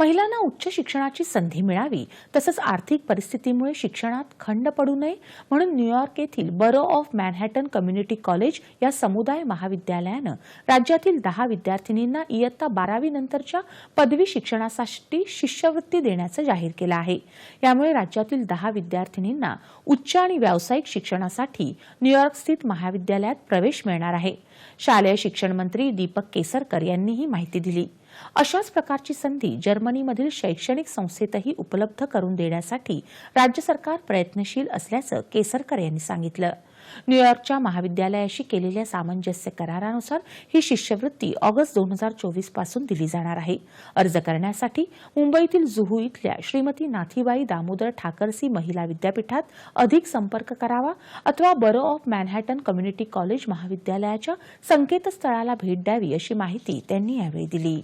महिलांना उच्च शिक्षणाची संधी मिळावी तसंच आर्थिक परिस्थितीमुळे शिक्षणात खंड पडू नये म्हणून न्यूयॉर्क येथील बरो ऑफ मॅनहॅटन कम्युनिटी कॉलेज या समुदाय महाविद्यालयानं राज्यातील दहा विद्यार्थिनींना इयत्ता बारावी नंतरच्या पदवी शिक्षणासाठी शिष्यवृत्ती देण्याचं जाहीर केलं आहे. यामुळे राज्यातील दहा विद्यार्थिनींना उच्च आणि व्यावसायिक शिक्षणासाठी न्यूयॉर्क स्थित महाविद्यालयात प्रवेश मिळणार आहे. शालेय शिक्षण मंत्री दीपक केसरकर यांनी ही माहिती दिली. अशाच प्रकारची संधी जर्मनीमधील शैक्षणिक संस्थेतही उपलब्ध करून देण्यासाठी राज्य सरकार प्रयत्नशील असल्याचं केसरकर यांनी सांगितलं. न्यूयॉर्कच्या महाविद्यालयाशी केलेल्या सामंजस्य करारानुसार ही शिष्यवृत्ती ऑगस्ट दोन हजार चोवीसपासून दिली जाणार आहे. अर्ज करण्यासाठी मुंबईतील जुहू इथल्या श्रीमती नाथीबाई दामोदर ठाकरसी महिला विद्यापीठात अधिक संपर्क करावा अथवा बरो ऑफ मॅनहॅटन कम्युनिटी कॉलेज महाविद्यालयाच्या संकेतस्थळाला भेट द्यावी अशी माहिती त्यांनी यावेळी दिली.